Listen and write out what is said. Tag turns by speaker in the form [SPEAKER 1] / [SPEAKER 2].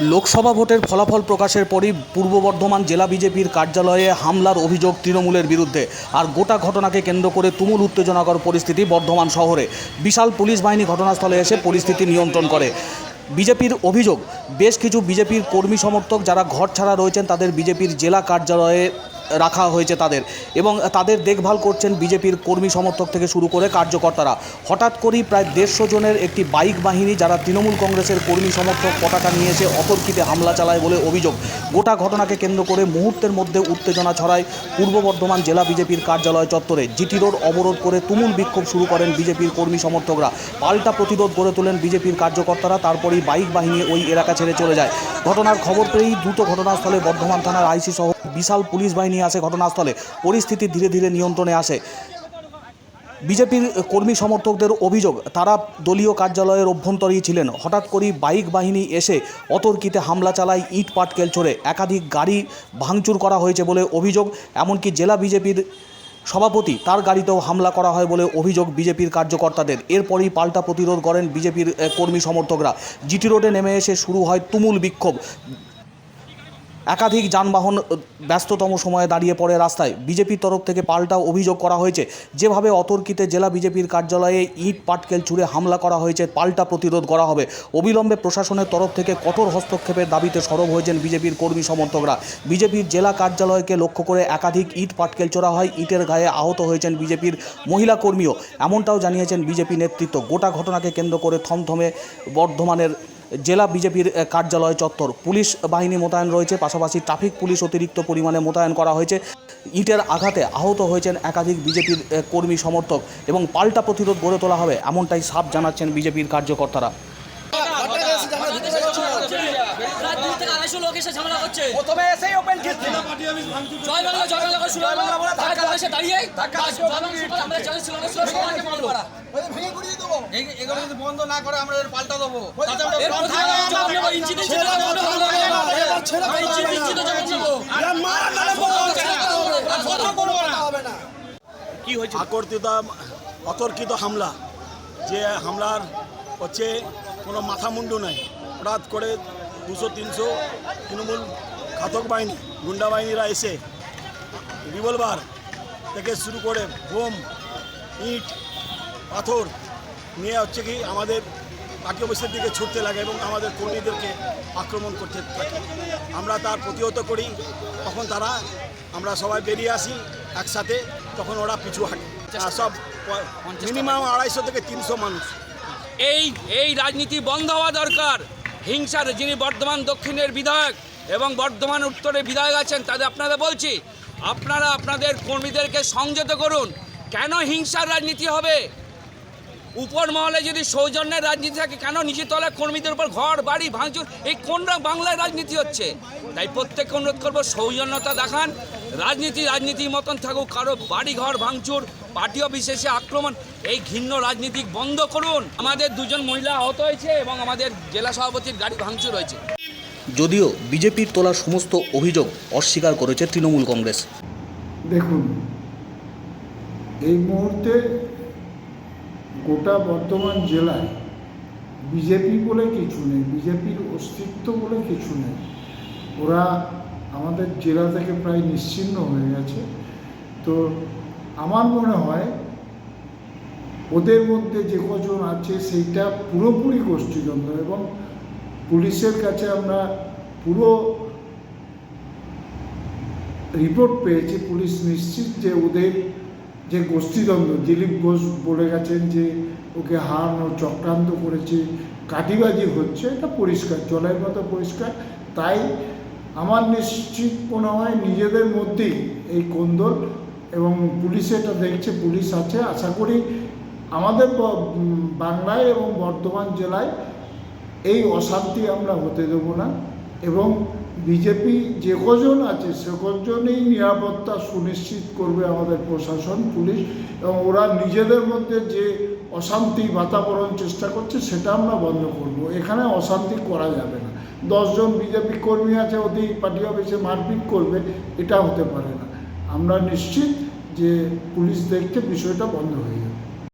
[SPEAKER 1] লোকসভা ভোটের ফলাফল প্রকাশের পরই পূর্ব বর্ধমান জেলা বিজেপির কার্যালয়ে হামলার অভিযোগ তৃণমূলের বিরুদ্ধে। আর গোটা ঘটনাকে কেন্দ্র করে তুমুল উত্তেজনাকর পরিস্থিতি বর্ধমান শহরে। বিশাল পুলিশ বাহিনী ঘটনাস্থলে এসে পরিস্থিতি নিয়ন্ত্রণ করে। বিজেপির অভিযোগ, বেশ কিছু বিজেপির কর্মী সমর্থক যারা ঘর ছাড়া রয়েছেন তাদের বিজেপির জেলা কার্যালয়ে রাখা হয়েছে তাদের। এবং তাদের দেখভাল করছেন বিজেপির কর্মী সমর্থক থেকে শুরু করে কার্যকর্তারা। হঠাৎ করেই প্রায় দেড়শো জনের একটি বাইক বাহিনী, যারা তৃণমূল কংগ্রেসের কর্মী সমর্থক পতাকা নিয়ে এসে অতর্কিতে হামলা চালায় বলে অভিযোগ। গোটা ঘটনাকে কেন্দ্র করে মুহূর্তের মধ্যে উত্তেজনা ছড়ায় পূর্ব বর্ধমান জেলা বিজেপির কার্যালয় চত্বরে। জিটি রোড অবরোধ করে তুমুল বিক্ষোভ শুরু করেন বিজেপির কর্মী সমর্থকরা। পাল্টা প্রতিরোধ গড়ে তোলেন বিজেপির কার্যকর্তারা, তারপরেই বাইক বাহিনী ওই এলাকা ছেড়ে চলে যায়। ঘটনার খবর পেয়েই দ্রুত ঘটনাস্থলে বর্ধমান থানার আইসি সহ বিশাল পুলিশ বাহিনী আসে ঘটনাস্থলে। পরিস্থিতি ধীরে ধীরে নিয়ন্ত্রণে আসে। বিজেপির কর্মী সমর্থকদের অভিযোগ, তারা দলীয় কার্যালয়ের অভ্যন্তরেই ছিলেন। হঠাৎ করেই বাইক বাহিনী এসে অতর্কিতে হামলা চালায়, ইট পাটকেল ছড়ে একাধিক গাড়ি ভাঙচুর করা হয়েছে বলে অভিযোগ, এমনকি জেলা বিজেপির সভাপতি তার গাড়িতেও হামলা করা হয় বলে অভিযোগ বিজেপির কার্যকর্তাদের। এরপরই পাল্টা প্রতিরোধ করেন বিজেপির কর্মী সমর্থকরা। জিটি রোডে নেমে এসে শুরু হয় তুমুল বিক্ষোভ। একাধিক যানবাহন ব্যস্ততম সময়ে দাঁড়িয়ে পড়ে রাস্তায়। বিজেপির তরফ থেকে পাল্টা অভিযোগ করা হয়েছে। যেভাবে অতর্কিতে জেলা বিজেপির কার্যালয়ে ইট পাটকেল ছুঁড়ে হামলা করা হয়েছে, পাল্টা প্রতিরোধ করা হবে। অবিলম্বে প্রশাসনের তরফ থেকে কঠোর হস্তক্ষেপের দাবিতে সরব হয়েছেন বিজেপির কর্মী সমর্থকরা। বিজেপির জেলা কার্যালয়কে লক্ষ্য করে একাধিক ইট পাটকেল চোরা হয়। ইটের গায়ে আহত হয়েছেন বিজেপির মহিলা কর্মীও। এমনটাও জানিয়েছেন বিজেপি নেতৃত্ব। গোটা ঘটনাকে কেন্দ্র করে থমথমে বর্ধমানের জেলা বিজেপির কার্যালয় চত্বর। পুলিশ বাহিনী মোতায়েন রয়েছে পাশাপাশি ট্রাফিক পুলিশ অতিরিক্ত পরিমাণে মোতায়েন করা হয়েছে। ইটের আঘাতে আহত হয়েছেন একাধিক বিজেপির কর্মী সমর্থক এবং পাল্টা প্রতিরোধ গড়ে তোলা হবে এমনটাই সাপ জানাচ্ছেন বিজেপির কার্যকর্তারা।
[SPEAKER 2] প্রথমে এসেই ওপেন
[SPEAKER 3] জয় বাংলা জয় বাংলা করে শুরু দাঁড়িয়ে। আমরা সবাইকে
[SPEAKER 2] এগুলো যদি বন্ধ না করে আমরা পাল্টা দেবো।
[SPEAKER 4] আকর্ষিত অতর্কিত হামলা। যে হামলার হচ্ছে কোনো মাথা মুন্ডু নাই। হঠাৎ করে দুশো তিনশো তৃণমূল ঘাতক বাহিনী গুন্ডা বাহিনীরা এসে রিভলভার থেকে শুরু করে বোম ইট পাথর নিয়ে হচ্ছে কি আমাদের পার্টি অফিসের দিকে ছুটতে লাগে এবং আমাদের কর্মীদেরকে আক্রমণ করতে থাকে। আমরা তার প্রতিহত করি তখন তারা আমরা সবাই বেরিয়ে আসি একসাথে তখন ওরা পিছু হাঁটে। সব মিনিমাম আড়াইশো থেকে তিনশো মানুষ।
[SPEAKER 5] এই এই রাজনীতি বন্ধ হওয়া দরকার। হিংসার যিনি বর্ধমান দক্ষিণের বিধায়ক এবং বর্ধমান উত্তরের বিধায়ক আছেন তাদের আপনাদের বলছি আপনারা আপনাদের কর্মীদেরকে সংযত করুন। কেন হিংসার রাজনীতি হবে? উপর মহলে যদি সৌজন্যের রাজনীতি থাকে কেন নিচে তলায় কর্মীদের উপর ঘর বাড়ি ভাঙচুর? এই কোন রা- বাংলায় রাজনীতি হচ্ছে? তাই প্রত্যেককে অনুরোধ করব সৌজন্যতা দেখান। রাজনীতি রাজনীতির মতন থাকুক কারও বাড়ি ঘর ভাঙচুর পার্টি অফিসে আক্রমণ এই ঘৃণ্য রাজনীতি বন্ধ করুন। আমাদের দুজন মহিলা আহত হয়েছে এবং আমাদের জেলা সভাপতির গাড়ি ভাঙচুর হয়েছে।
[SPEAKER 1] যদিও বিজেপির তোলা সমস্ত অভিযোগ অস্বীকার করেছে তৃণমূল কংগ্রেস।
[SPEAKER 6] দেখুন এই মুহূর্তে গোটা বর্ধমান জেলায় বিজেপি বলে কিছু নেই, বিজেপির অস্তিত্ব বলে কিছু নেই। ওরা আমাদের জেলা থেকে প্রায় নিশ্চিহ্ন হয়ে গেছে। তো আমার মনে হয় ওদের মধ্যে যে কজন আছে সেইটা পুরোপুরি গোষ্ঠীদ্বন্দ্ব এবং পুলিশের কাছে আমরা পুরো রিপোর্ট পেয়েছি। পুলিশ নিশ্চিত যে ওদের যে গোষ্ঠীদ্বন্দ্ব, দিলীপ ঘোষ বলে গেছেন যে ওকে হারানো চক্রান্ত করেছে কাটিবাজি হচ্ছে, এটা পরিষ্কার, জলের মতো পরিষ্কার। তাই আমার নিশ্চিত মনে হয় নিজেদের মধ্যেই এই কোন্দল এবং পুলিশ এটা দেখছে, পুলিশ আছে। আশা করি আমাদের বাংলায় এবং বর্ধমান জেলায় এই অশান্তি আমরা হতে দেব না। এবং বিজেপি যে কজন আছে সে কজনেই নিরাপত্তা সুনিশ্চিত করবে আমাদের প্রশাসন, পুলিশ এবং ওরা নিজেদের মধ্যে যে অশান্তি বাতাবরণ চেষ্টা করছে সেটা আমরা বন্ধ করব। এখানে অশান্তি করা যাবে না। দশজন বিজেপি কর্মী আছে, ওদের পার্টি অফিসে মারপিট করবে, এটা হতে পারে না। আমরা নিশ্চিত যে পুলিশ দেখতে বিষয়টা বন্ধ হয়ে যাবে।